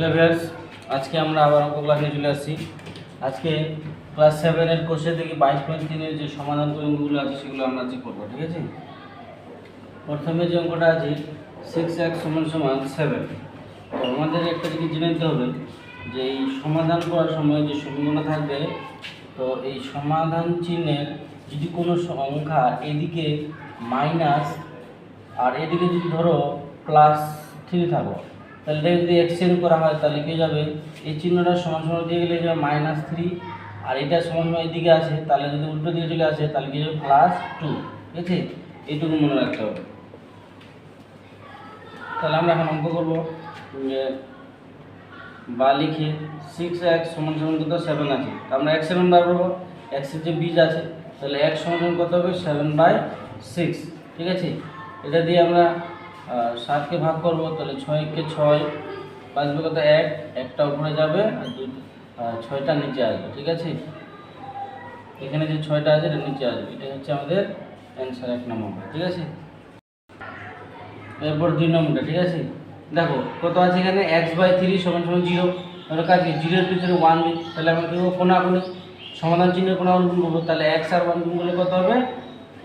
Hello viewers, আজকে আমরা আবার অঙ্ক ক্লাসে চলে আসছি। আজকে ক্লাস সেভেনের কোর্সে থেকে বাইশ পয়েন্ট তিনের যে সমাধান অঙ্কগুলো আছে সেগুলো আমরা আজকে করব, ঠিক আছে? প্রথমে যে অঙ্কটা আছে সিক্স এক্স সমান সমান সেভেন তো আমাদের একটা জিনিস জেনে নিতে হবে যে এই সমাধান করার সময় যে সমীকরণ থাকবে, তো এই সমাধান চিহ্নের যদি কোনো সংখ্যা এদিকে মাইনাস আর এদিকে যদি ধরো প্লাস থ্রি থাকো তাহলে এটাকে যদি এক্সচেঞ্জ করা হয় তাহলে কী যাবে? এই চিহ্নটা সমান সমান দিয়ে গেলে যাবে মাইনাস থ্রি আর এটা সমান সমান এদিকে আছে, তাহলে যদি উল্টো দিকে চলে আসে, তাহলে কী যাবে? প্লাস টু ঠিক আছে? এইটুকু মনে রাখতে হবে। তাহলে আমরা এখন অঙ্ক করব, যে বা লিখে সিক্স এক্স সমান সমান কত? সেভেন আছে। তো আমরা এক্স সেভেন বার করব। এক্সের যে বীজ আছে, তাহলে এক সমান কত হবে? সেভেন বাই সিক্স ঠিক আছে? এটা দিয়ে আমরা সাতকে ভাগ করব, তাহলে ছয়কে ছয় বাঁচবে কত এক, একটা উপরে যাবে আর দুই ছয়টা নিচে আসবে, ঠিক আছে? এখানে যে ছয়টা আছে, এটা নিচে আসবে, এটা হচ্ছে আমাদের অ্যান্সার এক নম্বর ঠিক আছে? এরপর দুই নম্বরটা ঠিক আছে? দেখো, কত আছে এখানে? এক্স বাই থ্রি সমান সমান জিরো তাহলে কাজ জিরোর পিছনে ওয়ান দিই, তাহলে আমরা কী করব? কোনাকুনি, সমাধান চিহ্নের কোনাকুনি করব, তাহলে এক্স আর ওয়ান গুণ করলে কত হবে?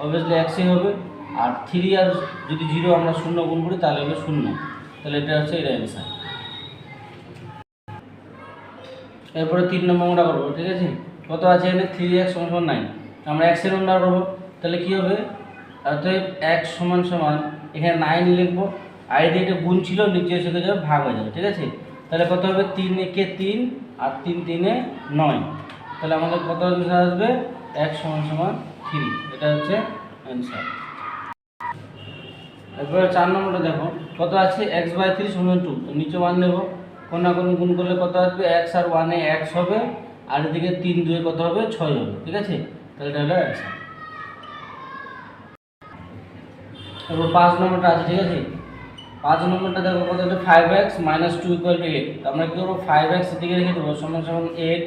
অবভিয়াসলি এক্সই হবে। আর থ্রি আর যদি জিরো আমরা শূন্য গুণ করি, তাহলে হবে শূন্য। তাহলে এটা হচ্ছে এটা অ্যান্সার এরপরে তিন নম্বরটা করব, ঠিক আছে? কত আছে এখানে? থ্রি এক্স সমান সমান নাইন আমরা এক্সের বার করব। তাহলে কী হবে? অতএব এক্স সমান সমান, এখানে নাইন লিখব। আইডি এটা গুণ ছিল নিচে এসে যাবে ভাগ হয়ে যাবে, ঠিক আছে? তাহলে কত হবে? তিন একে তিন, আর তিন তিনে নয়। তাহলে আমাদের কত অ্যান্সার আসবে? এক সমান সমান থ্রি এটা হচ্ছে অ্যান্সার এরপরে চার নম্বরটা দেখো। কত আছে? এক্স বাই থ্রি সমান টু নিচে ওয়ান নেব। কোনা কোন গুণ করলে কত আসবে? এক্স আর ওয়ানে এক্স হবে। আর এদিকে তিন দুয়ে কত হবে? ছয় হবে। ঠিক আছে? তাহলে এটা হলো অ্যান্সার এরপর পাঁচ নম্বরটা আছে, ঠিক আছে? পাঁচ নম্বরটা দেখো কত হচ্ছে five x minus two equal to eight আমরা কী করব? ফাইভ এক্স এদিকে রেখে দেবো। সমান সমান এইট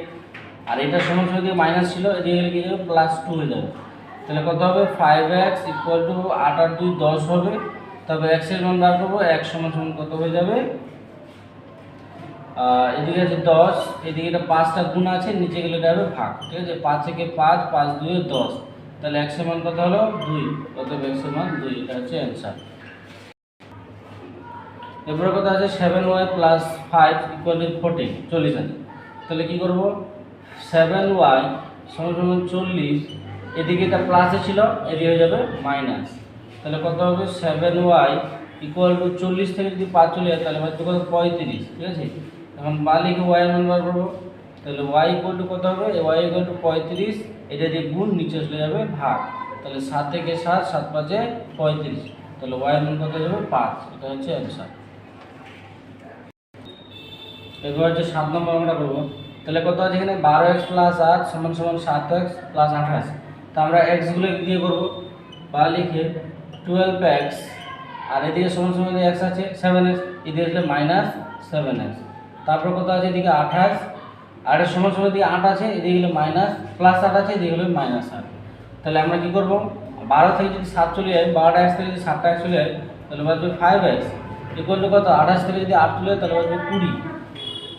আর এটা সমান সমান মাইনাস ছিল। এদিকে কী যাবে প্লাস টু হয়ে যাবে। তাহলে কত হবে? ফাইভ এক্স ইকুয়াল টু আট আর দুই দশ হবে। তবে এক্সের মান বার করব, এক সমান সমান কত হয়ে যাবে? এদিকে আছে দশ, এদিকে এটা পাঁচটা গুণ আছে, নিচে গেলে এটা হবে ভাগ, ঠিক আছে? পাঁচ থেকে পাঁচ পাঁচ দুয়ে দশ। তাহলে একশো মান কত হলো? দুই। কত একশো মান দুই, এটা হচ্ছে অ্যান্সার এরপরে কথা আছে? Seven y plus five equal fourteen চল্লিশ আছে। তাহলে কী করব? সেভেন ওয়াই সমান সমান চল্লিশ, এদিকে এটা প্লাসে ছিল, এদিকে হয়ে যাবে মাইনাস তাহলে কত হবে? সেভেন ওয়াই ইকুয়াল টু চল্লিশ থেকে যদি পাঁচ চলে যায়, তাহলে বাড়বে কত পঁয়ত্রিশ, ঠিক আছে? এখন বালিকে ওয়াই মান বার করব। তাহলে ওয়াই ইকুয়াল টু কত হবে? ওয়াই ইকুয়াল টু পঁয়ত্রিশ, এটা দিয়ে গুণ নিচে চলে যাবে ভাগ। তাহলে সাত থেকে সাত সাত পাঁচে পঁয়ত্রিশ। তাহলে ওয়াই মান কত যাবে? পাঁচ। এটা হচ্ছে অ্যান্সার এবার হচ্ছে সাত নম্বর আমরা করব, তাহলে কত আছে এখানে? বারো এক্স প্লাস আট সমান সমান সাত এক্স প্লাস আঠাশ। তা আমরা এক্সগুলো দিয়ে করব। বা লিখে টুয়েলভ এক্স আর এদিকে সমান সমান এক্স আছে সেভেন এক্স এদিকে আসলে মাইনাস সেভেন এক্স তারপর কত আছে, এদিকে আঠাশ, আর সমান সমান এদিকে আট আছে, এদিকে গেলে মাইনাস প্লাস আট আছে, এদিকে হলে মাইনাস আট। তাহলে আমরা কী করব? বারো থেকে যদি সাত চলে যায়, বারোটা এক্স থেকে যদি সাতটা এক্স চলে যায়, তাহলে বাজবে ফাইভ এক্স ইকুয়াল টু কত? আঠাশ থেকে যদি আট চলে যায়, তাহলে বাজবে কুড়ি।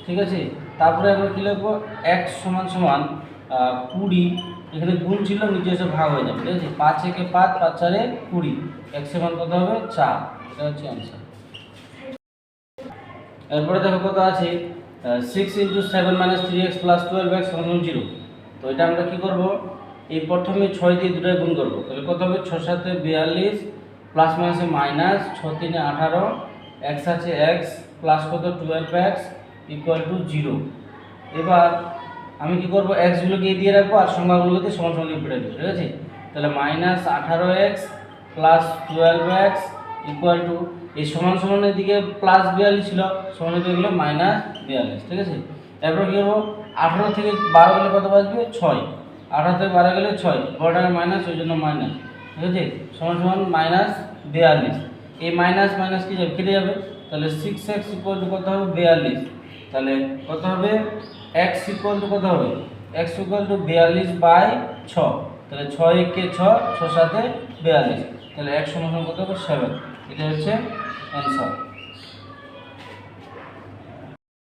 ঠিক আছে? তারপরে আমরা কী লিখব? এক সমান সমান কুড়ি, এখানে গুণ ছিল নিচে এসে ভাগ হয়ে যাবে, ঠিক আছে? পাঁচ একে পাঁচ পাঁচ চারে কুড়ি, এক সমান কত হবে? চার, এটা হচ্ছে অ্যান্সার এরপরে দেখো কত আছে? Six into seven minus three x plus twelve x সমান জিরো তো এটা আমরা কী করব? এই প্রথমে ছয় দিয়ে দুটোয় গুণ করব। তাহলে কত হবে? ছ সাথে বিয়াল্লিশ প্লাস মাইনাসে মাইনাস ছ তিনে আঠারো এক্স আছে এক্স প্লাস কত? Twelve x equal to zero এবার আমি কি করব? এক্সগুলোকে দিয়ে রাখব আর সংখ্যাগুলোকে সমান সমান লিখে দেবো, ঠিক আছে? তাহলে মাইনাস আঠারো x plus twelve x equal to এই সমান সমানের দিকে প্লাস বিয়াল্লিশ ছিল সমানের দিকে গেলে মাইনাস বিয়াল্লিশ, ঠিক আছে? এরপর কী করব? আঠারো থেকে বারো গেলে কত বাজবে ছয়। আঠারো থেকে বারো গেলে ছয় বড়টার মাইনাস ওই জন্য মাইনাস ঠিক আছে? সমান সমান মাইনাস বিয়াল্লিশ। এই মাইনাস মাইনাস কি যাবে? কেটে যাবে। তাহলে সিক্স এক্স ইকুয়াল টু কত হবে? বিয়াল্লিশ। তাহলে কত হবে? এক্স ইকুয়াল টু কত হবে? এক্স ইকুয়াল টু বিয়াল্লিশ বাই ছ তাহলে ছয় একে ছ ছ সাথে বিয়াল্লিশ। তাহলে এক সমান কত? হবে সেভেন এটা হচ্ছে অ্যান্সার